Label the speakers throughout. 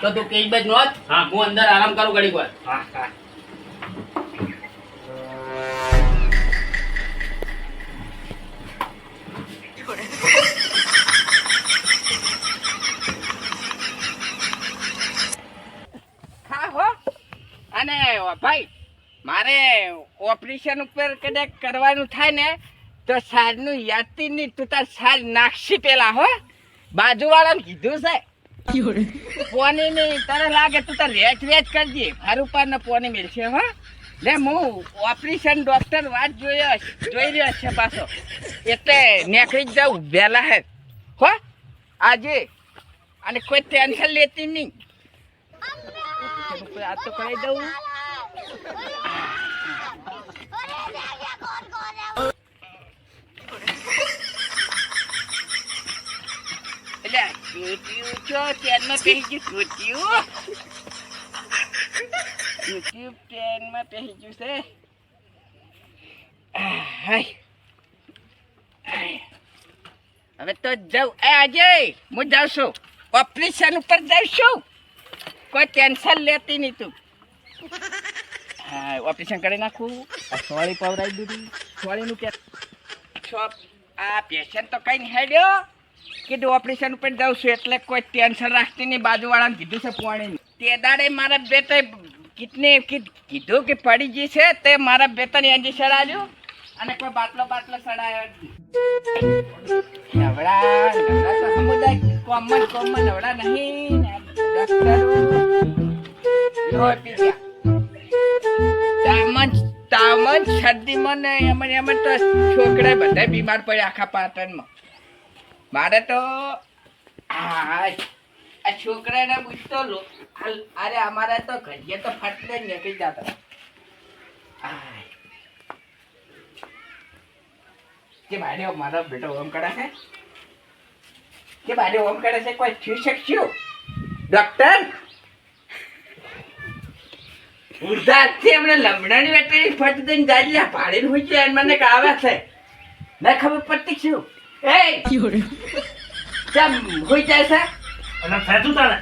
Speaker 1: તો તું કઈ બાજ નોંધ
Speaker 2: હા.
Speaker 1: હું અંદર આરામ કરું ઘડીક વાર.
Speaker 2: હા હા.
Speaker 3: હા હો. અને ભાઈ મારે ઓપરેશન ઉપર કદાચ કરવાનું થાય ને તો સારનું યાદથી નહીં તું તાર સાર નાખશી પેલા હો. બાજુવાળાને કીધું છે પોની ની તને લાગે તું તાર રેચ રેચ કરજે મારું પર ને પોની મેળશે હો લે હું ઓપરેશન ડોક્ટર વાત જોયો જોઈ રહ્યો છે પાછો એટલે નીકળી જ જાઉં વહેલા હે હો આજે અને કોઈ ટેન્શન લેતી નહીં આ તો કરાવી દઉં છો પેહી ગયું યુટ્યુબ યુટ્યુબ ચેનમાં પેહી ગયું છે. હવે તો જાઉં એ આજે હું જાઉં છું ઓપરેશન ઉપર જાઉં છું કોઈ ટેન્શન લેતી નહીં તું હા ઓપરેશન કરી નાખું સોળી પવરાઈ દીધી સોળીનું કે આ પેશન્ટ તો કઈ નહીં હેડ્યો કીધું ઓપરેશન ઉપર જાઉં છું એટલે કોઈ ટેન્શન રાખતી નહીં, બાજુવાળાને કીધું છે પોણી તે દાડે મારા બેટે કિતને કી- કીધું કે પડી ગઈ છે તે મારા બેટને એન્જી સડાવ્યું અને કોઈ બાટલો બાટલો સડાયો સમુદાય, કોમન કોમન અવડા નહીં તામન તામન શરદીમાં ને એમાં એમાં તો છોકરા બધા બીમાર પડ્યા આખા પાટણમાં. મારે તો આ છોકરાને પૂછતો લો અરે અમારે તો ઘડીએ તો ફટલે જ નીકળી જતા. કે ભાઈ મારો બેટો ઓમ કરે છે? કે ભાઈ ઓમ કરે છે? કોઈ થયું શકશું ડોક્ટર? ઉદાસથી એમણે લમણાની વેટરી ફટ દઈને જાજલા પાડીને હોય છે મને કાવે છે. ના ખબર પડતી શું? એ કેમ હોય જાય છે
Speaker 2: અને થતું તારે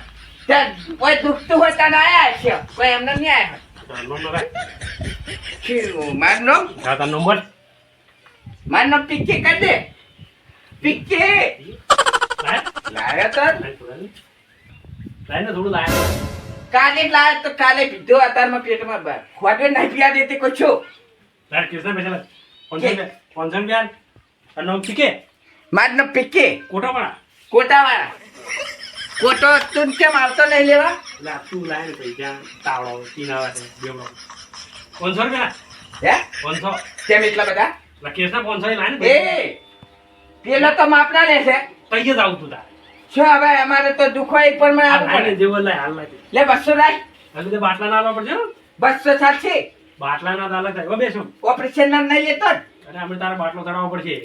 Speaker 3: ત્યાં કોઈ દુખતું હોય ત્યાં આયા છે કોઈ એમને નહીં
Speaker 2: તારો.
Speaker 3: શું મારું નામ
Speaker 2: તારો નંબર
Speaker 3: મારું નામ પિક્ચે કરી દે પિક્ચે
Speaker 2: લાય.
Speaker 3: તો
Speaker 2: લાય થોડા. લાય લાય.
Speaker 3: કાલે જ લાવ્યા તો કાલે પીધો અત્યારમાં પેટમાં બાર ખોડે નહીં પીવા દેતી કોઈ છો
Speaker 2: લાય, કિસને પૈસા લાય. રૂપિયા. પાંચસો રૂપિયા. તારું નામ શીખે?
Speaker 3: મારું નામ પિક્ચે
Speaker 2: કોટાવાળા.
Speaker 3: કોટાવાળા કોટો તું કેમ આવતો નહીં લેવા
Speaker 2: લા, તું લાય ને પૈસા. તાવડો, કિનાવા છે, બેવડો. પાંચસો રૂપિયા
Speaker 3: હે
Speaker 2: પાંચસો.
Speaker 3: કેમ એટલા બધા
Speaker 2: લા, કેસના પાંચસો લાય ને.
Speaker 3: એ પેલા તો માપના લેશે
Speaker 2: તઈ જ તું તારે.
Speaker 3: શું હવે અમારે તો દુખો એક પણ મને આપવું પડે
Speaker 2: જેવો લાય, હાલ લાય.
Speaker 3: લે બસો લાય
Speaker 2: હવે તો બાટલા ના આવવા પડશે
Speaker 3: બસો સાચી બાટલા
Speaker 2: ના દાલા થાય બેસો
Speaker 3: ઓપરેશન નામ નહીં લેતો અરે
Speaker 2: અને આપણે તારા બાટલો ચડાવવો પડશે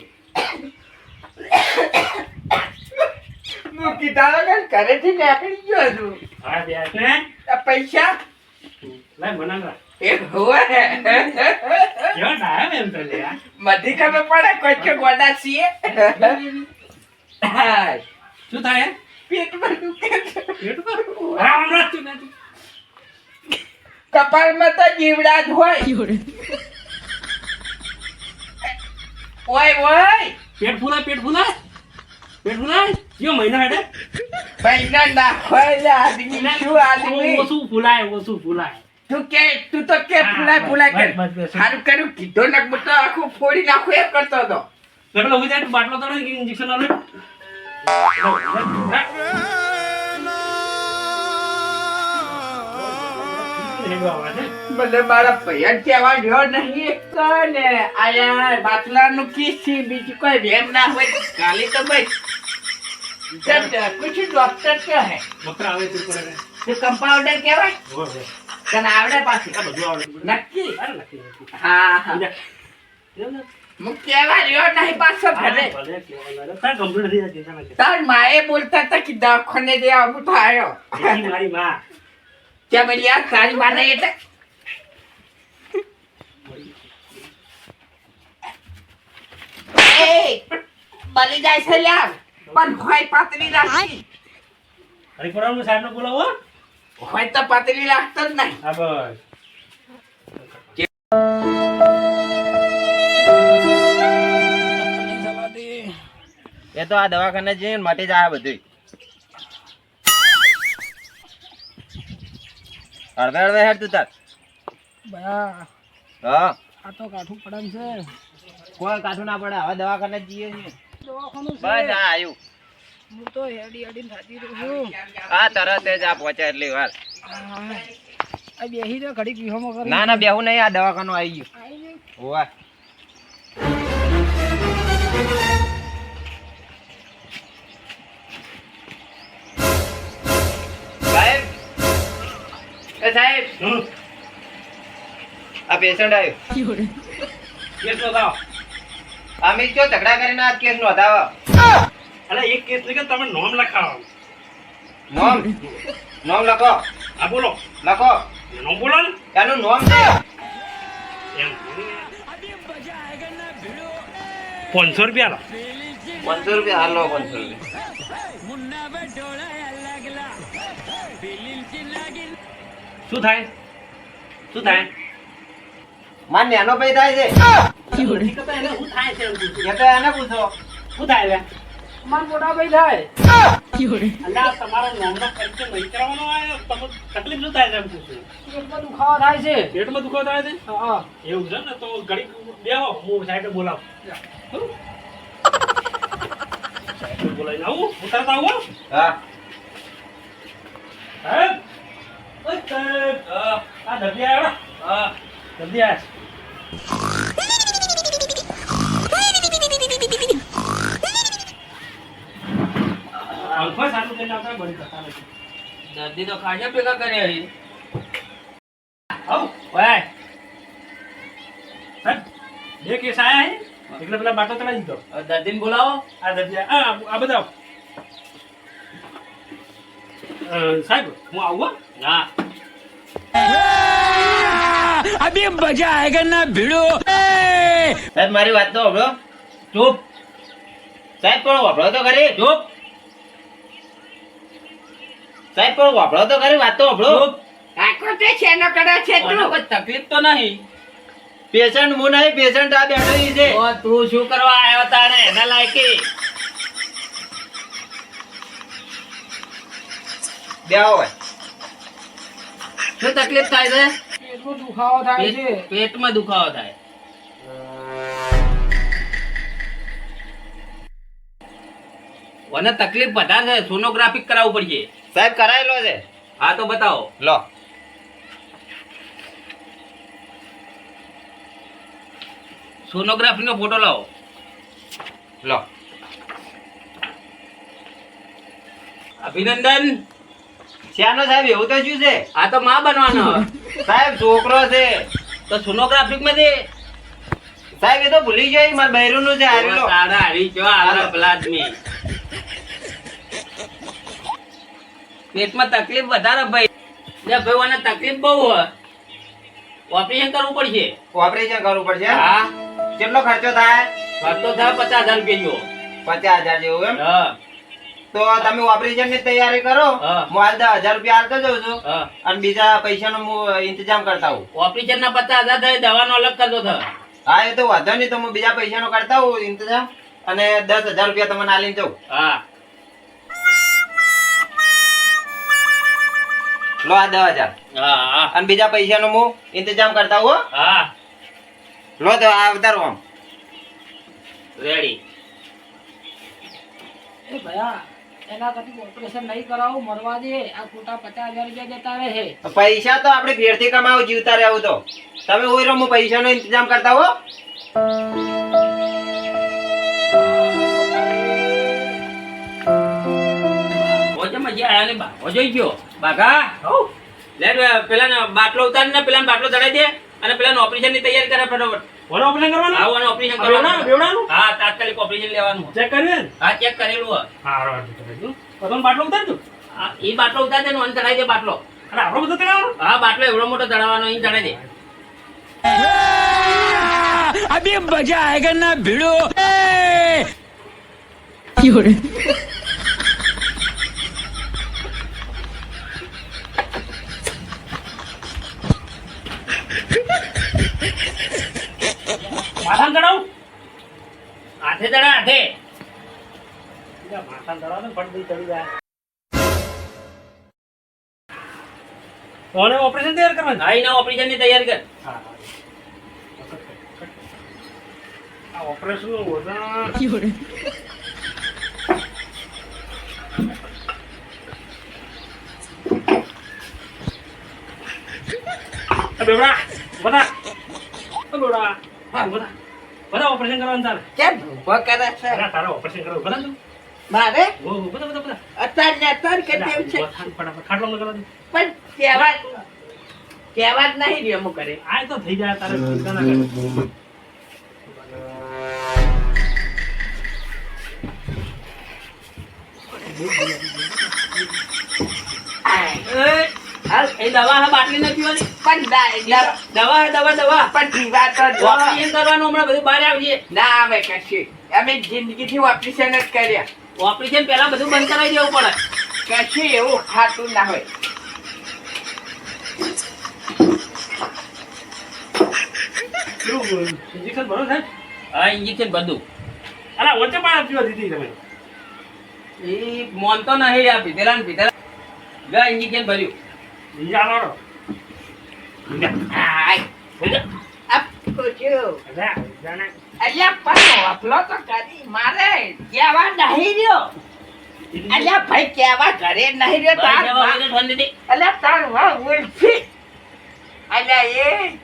Speaker 3: હું કીધા વગર ઘરેથી નીકળી ગયો છું.
Speaker 2: હા બેસ ને
Speaker 3: પૈસા?
Speaker 2: લાય બનાવરા
Speaker 3: એ હોય
Speaker 2: કેવા ડાયા એમ તો લે
Speaker 3: બધી ખબર પડે કોઈ ગોડા છીએ.
Speaker 2: શું થાય?
Speaker 3: પેટમાં દુખે છે.
Speaker 2: પેટ પર હા હમણાં નથી
Speaker 3: કપાળમાં તો જીવડા જ હોય. ઓય ઓય.
Speaker 2: પેટ ફૂલાય પેટ ફૂલાય? પેટ ફૂલાય? કયો મહિના હેડે?
Speaker 3: મહિના ના હોય આદમી શું આદમી
Speaker 2: ઓછું ફૂલાય ઓછું ફૂલાય.
Speaker 3: તું કે તું તો કે ફૂલાય ફૂલાય
Speaker 2: બસ.
Speaker 3: સારું કર્યું કીધો ને હું તો આખું ફોડી નાખું એમ કરતો હતો.
Speaker 2: એટલે હું જાય બાટલો તો ઇન્જેક્શન આલે?
Speaker 3: ભલે મારા કહેવા નહીં આયા બાટલાનું કિસ બીજું કોઈ વેમ ના હોય કાલે તો ભાઈ કુછ ડોક્ટર ક્યાં હે?
Speaker 2: ડોક્ટર આવે તે.
Speaker 3: કમ્પાઉન્ડર કહેવાય. તને આવડે પાછી?
Speaker 2: બધું આવડે
Speaker 3: નક્કી. હા હા માએ બોલતા હતા કે દવાખાને જે આવું થાય.
Speaker 2: મારી માં.
Speaker 3: ત્યાં બધી યાર તારી માને એટલે. એ બલી જાય છે લ્યા. પણ ખોઈ પાતળી રાખી.
Speaker 2: હરિપુરાનું સાહેબને બોલાવો. હો.
Speaker 3: હોય તો પાતળી લાગતો જ નહીં.
Speaker 2: હા બસ.
Speaker 4: એ તો આ દવાખાને જઈને મટી જાય બધું અડધે અડધે હેડ તું તાર.
Speaker 5: બયા
Speaker 4: હા.
Speaker 5: આ તો કાઠું પડે છે.
Speaker 4: કોઈ કાઠું ના પડે? હવે દવાખાને જ જઈએ છીએ.
Speaker 5: દવાખાનું
Speaker 4: બસ આ આવ્યું
Speaker 5: હું તો હેડી હેડી થાતી રહું
Speaker 4: આ તરત જ આ પહોંચે એટલી વાર.
Speaker 5: આ બેહી દે ઘડી વિહોમાં કરી.
Speaker 4: ના ના બેહું નહીં. આ દવાખાનું આવી ગયું. હોવા. સાહેબ આ પેશન્ટ આવ્યો.
Speaker 2: કેસ નોંધાવો.
Speaker 4: અમે જો ઝઘડા કરીને આ કેસ નોંધાવો?
Speaker 2: અરે એક કેસ લઈ તમે નોમ લખાવો.
Speaker 4: નોમ? નોમ લખો.
Speaker 2: હા બોલો.
Speaker 4: લખો.
Speaker 2: નોમ બોલો
Speaker 4: એનું નોમ છે.
Speaker 2: એમ. પાંચસો રૂપિયા
Speaker 4: પાંચસો રૂપિયા હાલો પાંચસો રૂપિયા.
Speaker 2: શું થાય? શું થાય?
Speaker 4: માન નેનો ભાઈ થાય છે.
Speaker 2: શું થાય છે
Speaker 4: એ તો એને પૂછો.
Speaker 2: શું થાય લે?
Speaker 5: મારા મોટા ભાઈ થાય.
Speaker 2: અલ્યા તમારા નોમનો પરિચય નહીં કરવાનો આવે તમે તકલીફ શું થાય છે એમ પૂછું?
Speaker 5: પેટમાં દુખાવો થાય છે.
Speaker 2: પેટમાં દુખાવો થાય છે?
Speaker 5: હા
Speaker 2: એવું છે ને તો ઘડીક બેહો. હું સાહેબે બોલાવું? બોલાવીને આવું? ઉતરતા આવું હા. સાહેબ આ દર્દી આવ્યો હા દર્દી આવ્યા અલ્ફા સારું થઈને આવતા બળી કરતા નથી
Speaker 1: દર્દી તો ખાશે ભેગા કર્યા હી
Speaker 2: આવ
Speaker 1: ઓય.
Speaker 2: બે કેસ આયા હે? એટલે પેલા બાટો તમે દીધો.
Speaker 1: દર્દીને બોલાવો.
Speaker 2: આ દર્દી આ આ બધા અ, સાહેબ હું આવું હો?
Speaker 1: હા.
Speaker 4: સાહેબ મારી વાત તો સાંભળો.
Speaker 1: ચૂપ.
Speaker 4: સાહેબ પણ વાપરો તો ખરી.
Speaker 1: ચૂપ.
Speaker 4: સાહેબ પણ વાપરો તો ખરી વાત તો હવે
Speaker 1: ચૂપ.
Speaker 3: કાકો તે શેનો કડા છે તું?
Speaker 1: કોઈ તકલીફ તો નહીં.
Speaker 4: પેશન્ટ હું નહીં પેશન્ટ આ બેઠો છે.
Speaker 1: તું શું કરવા આવ્યો તારે? એના લાયકી.
Speaker 4: બેહો હોય.
Speaker 1: શું તકલીફ થાય છે?
Speaker 5: પેટમાં દુખાવો થાય છે.
Speaker 1: પેટમાં દુખાવો થાય. અને તકલીફ વધારે છે સોનોગ્રાફી કરાવવું પડશે.
Speaker 4: સાહેબ કરાયેલો છે.
Speaker 1: હા તો બતાવો.
Speaker 4: લો.
Speaker 1: સોનોગ્રાફી નો ફોટો લાવો.
Speaker 4: લો.
Speaker 1: અભિનંદન.
Speaker 4: શ્યાનો સાહેબ એવું તો શું છે?
Speaker 1: આ તો માં બનવાનો.
Speaker 4: સાહેબ છોકરો છે.
Speaker 1: તો સોનોગ્રાફિકમાં
Speaker 4: સાહેબ એ તો ભૂલી ગયો મારા બહેરું નું છે હારેલો
Speaker 1: તારા હરી જો આલો પેલા પેટમાં તકલીફ વધારે ભાઈ. જે ભાઈ આને તકલીફ બહુ હોય ઓપરેશન કરવું પડશે.
Speaker 4: ઓપરેશન કરવું પડશે
Speaker 1: હા.
Speaker 4: કેટલો ખર્ચો થાય?
Speaker 1: ખર્ચો થાય પચાસ હજાર રૂપિયા જેવો.
Speaker 4: પચાસ હજાર જેવો એમ?
Speaker 1: હા.
Speaker 4: તો તમે ઓપરેશનની તૈયારી કરો.
Speaker 1: હા.
Speaker 4: હાલ દસ હજાર રૂપિયા હાલતો જાઉં છું. અને બીજા પૈસાનો હું ઇંતજામ કરતા હું
Speaker 1: ઓપરેશન ના પચાસ હજાર થાય દવાનો અલગ કરતો થાય
Speaker 4: હા એ તો વાંધો નહીં તો હું બીજા પૈસાનો કરતા હું ઇંતજામ. અને દસ હજાર રૂપિયા તમને આલીને જાઉં.
Speaker 1: હા.
Speaker 4: લો આ દસ હજાર. અને બીજા પૈસા નો હું ઇંતજામ કરતા હોઉં હો.
Speaker 1: હા.
Speaker 4: લો તો આ વધારો આમ.
Speaker 1: રેડી
Speaker 5: એ ભયા. એના કદી ઓપરેશન નહીં કરાવું મરવા દે. આ ખોટા પચાસ હજાર રૂપિયા જતા રહે છે.
Speaker 4: પૈસા તો આપણે ફેરથી કમાવું જીવતા રહેવું તો. તમે હોય પૈસા પૈસાનો ઇંતજામ કરતા હો.
Speaker 1: ને પેલા બાટલો ઉતાર ને પેલા બાટલો ચડાવી દે. અને પેલા ઓપરેશનની તૈયારી કરે ફટાફટ.
Speaker 2: કોને ઓપરેશન કરવાનું?
Speaker 1: હા અને ઓપરેશન કરવાનું.
Speaker 2: બેવડાનું?
Speaker 1: હા તાત્કાલિક ઓપરેશન લેવાનું.
Speaker 2: ચેક કર્યું
Speaker 1: હા ચેક કરેલું
Speaker 2: હા કરાવ્યું. પ્રથમ બાટલો ઉતારજો.
Speaker 1: હા, એ બાટલો ઉતાર દે ને અને ચડાઈ દે બાટલો.
Speaker 2: અરે આપણો બધો ચડાવવાનો
Speaker 1: હા બાટલો એવડો મોટો ચડાવવાનો અહીં ચડાઈ દે.
Speaker 2: માથામાં ચડાવું
Speaker 1: હાથે દડા હાથે
Speaker 2: ચડી જાય. કોને ઓપરેશન તૈયાર કરવાનું?
Speaker 1: હા એના ઓપરેશનની તૈયારી કર.
Speaker 2: હા આ ઓપરેશનનું વજન બેવડા બધા. બેવડા હા બધા. બધા ઓપરેશન કરવાનું તારે
Speaker 3: કેમ ઊભો કરે છે?
Speaker 2: તારા ઓપરેશન કરવું બધા
Speaker 3: મારે? અત્યારે ને અત્યાર કે તેમ છે. પણ કહેવા કહેવા જ નહીં રહ્યો અમુક કરે.
Speaker 2: આ તો થઈ જાય તારે ચિંતા ના કર
Speaker 1: એ, દવા બાટલી નથી વાળી
Speaker 3: પણ
Speaker 1: દવા દવા દવા
Speaker 3: પણ પીવા તો જો.
Speaker 1: ઓપરેશન કરવાનું હમણાં બધું બહાર આવીએ
Speaker 3: ના આવે કશું. અમે જિંદગીથી ઓપરેશન જ કર્યા.
Speaker 1: ઓપરેશન પહેલા બધું બંધ કરાવી દેવું પડે.
Speaker 3: કશું એવું ખાતું ના હોય.
Speaker 2: ઇન્જેક્શન ભરો સાહેબ?
Speaker 1: હા ઇન્જેક્શન બધું.
Speaker 2: અલા વચ્ચે પણ દીધી તમે.
Speaker 1: એ મોનતો નહીં આ પીધેલા ને પીધેલા. જા ઇન્જેક્શન ભર્યું.
Speaker 2: બીજા લાડો
Speaker 3: આય. આ પૂછ્યું.
Speaker 2: અલ્યા
Speaker 3: પણ વાપલો તો કરી મારે કહેવા નહીં રહ્યો. અલ્યા ભાઈ ઘરે નહીં રહ્યો તાર અલ્યા તાર અલ્યા એ.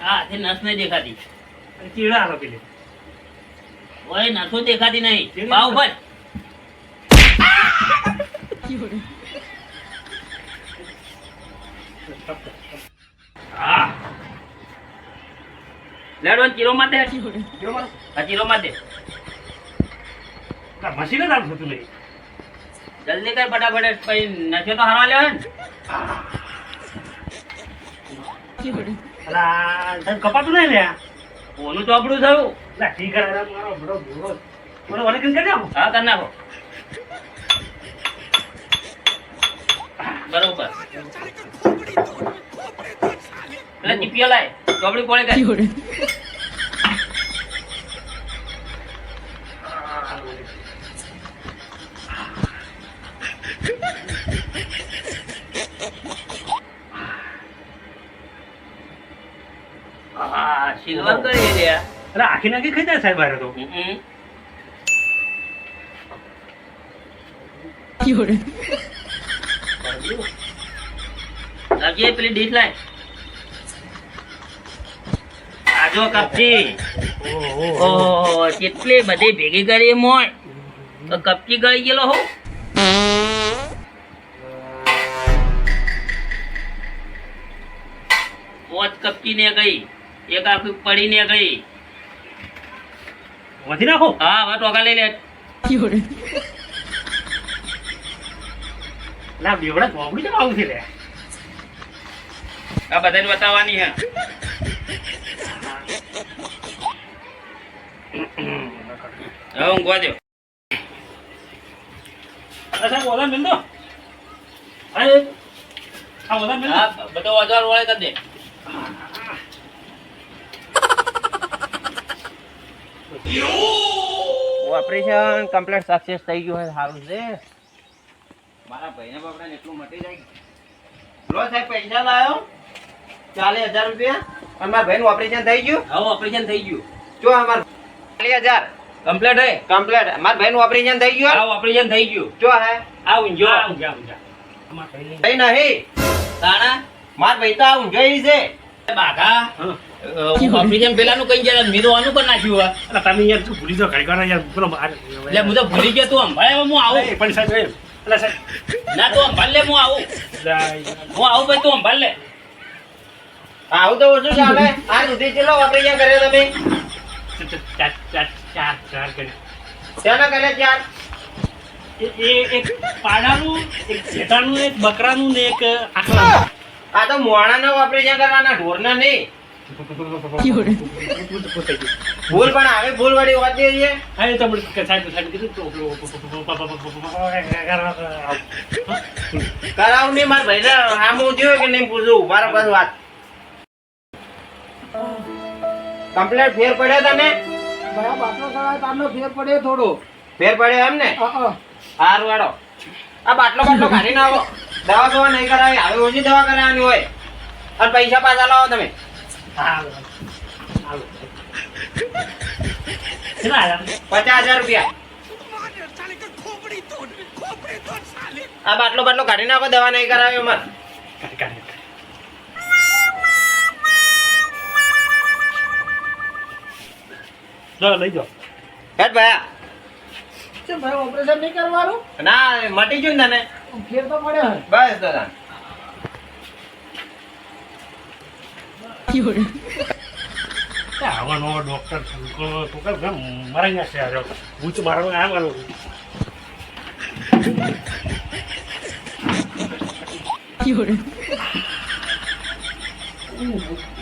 Speaker 1: હા તે નસ નહીં દેખાતી.
Speaker 2: કીડા આલો પેલી.
Speaker 1: ઓય નસો દેખાતી નહીં. પાવ ભર હા લેડો ચીરો માં દે હા ચીરો માં દે
Speaker 2: મશીન જ આમ થતું નહીં
Speaker 1: જલ્દી કર ફટાફટ પછી નશો તો હરવા લેવો ને
Speaker 2: કપાતું નહીં લ્યા
Speaker 1: ઓનું ચોપડું થયું
Speaker 2: ના ઠીક કરે મારો બડો ભૂરો બોલો ઓને કરી આપો
Speaker 1: હા કરી નાખો બરોબર પેલા ચીપીઓ લાય ચોપડી કોણે કર હા સિલ્વર કરી દે
Speaker 2: આખી નાખી ખાઈ સાહેબ હારે તો.
Speaker 1: બધી ભેગી કરી મોય તો કપચી ગયેલો હો. પોચ કપચી ને ગઈ, એક આખી પડી ને ગઈ.
Speaker 2: વધી નાખો
Speaker 1: હા હવે ટોકા લઈ લે.
Speaker 2: ના બેવડા ચોપડી કેમ આવું છે લે?
Speaker 1: આ બધાને બતાવવાની હે. હવે ઊંઘવા દો
Speaker 2: સાહેબ ઓલા મિલ અરે આ મિલ
Speaker 1: હા બધો અજાર વળે કરી દે.
Speaker 4: ઓપરેશન કમ્પ્લીટ સક્સેસ થઈ ગયું હોય સારું છે. મારા ભાઈને બાપડાને એટલું મટી જાય. લો સાહેબ પૈસા લાયો. ચાલીસ હજાર રૂપિયા. અને મારા ભાઈનું ઓપરેશન થઈ ગયું?
Speaker 1: હવે ઓપરેશન થઈ ગયું.
Speaker 4: જો અમાર ચાલીસ હજાર.
Speaker 1: કમ્પ્લીટ હે?
Speaker 4: કમ્પ્લીટ મારા ભાઈનું ઓપરેશન થઈ ગયું?
Speaker 1: હા ઓપરેશન થઈ ગયું.
Speaker 4: જો હે.
Speaker 1: આ ઊંઝો
Speaker 2: આ આમાં નહીં
Speaker 4: ભાઈ નહીં.
Speaker 1: તાણા?
Speaker 4: મારા ભાઈ તો આ ઊંઝો છે.
Speaker 1: બાઘા
Speaker 2: હા.
Speaker 1: ઓપરેશન પેલાનું કઈ જરા મેં તો આનું કરી નાખ્યું હે.
Speaker 2: અલા તમે યાર તું ભૂલી જાઓ ઘડી યાર પેલો માર
Speaker 1: એટલે હું તો ભૂલી ગયો તું સંભાળે હવે હું આવું.
Speaker 2: પણ સાહેબ
Speaker 1: ના તું સંભાળ લે હું આવું. હું આવું ભાઈ તું સંભાળ લે
Speaker 4: આવું તો ઓછું ચાલે આ સુધી ચેલો ઓપરેશન કર્યો તમે?
Speaker 2: ચાર ચાર ચાર ચાર કરી.
Speaker 4: કર્યા ચાર?
Speaker 2: એક પાડાનું એક ઘેટાનું એક બકરાનું ને એક આખલાનું.
Speaker 4: આ તો મોણાના ઓપરેશન કરવાના ઢોરના નહીં. ભૂલ પણ આવે ભૂલ વાળી હોતી છે
Speaker 2: હા તો આપણે સાહેબ સાહેબ કીધું તો
Speaker 4: કરાવ નહીં મારા ભાઈને આમ હું જોયું કે નહીં પૂછું મારા પાસે વાત કમ્પ્લેટ ફેર પડ્યો તને
Speaker 5: બરાબર બાટલો ચડાય તારનો ફેર પડે થોડો
Speaker 4: ફેર પડ્યો એમ ને. સારું વાળો આ બાટલો બાટલો કાઢી નાખો દવા દવા નહીં કરાવી હવે ઓછી દવા કરાવવાની હોય અને પૈસા પાછા લાવો તમે પચાસ હજાર રૂપિયા. આ બાટલો બાટલો કાઢી નાખો દવા નહીં કરાવી અમાર.
Speaker 2: લઈ જાઓ.
Speaker 4: હેટ ભાયા
Speaker 5: શું ભાઈ ઓપરેશન નહીં કરવાનું?
Speaker 4: ના મટી ગયું ને તને.
Speaker 5: ફેર તો પડે
Speaker 4: બસ દાદા.
Speaker 2: આવવાનો ડોક્ટર છોકરો મરાઈ જશે આવ્યો હું તો મારો આમ કરું
Speaker 5: ઉહ.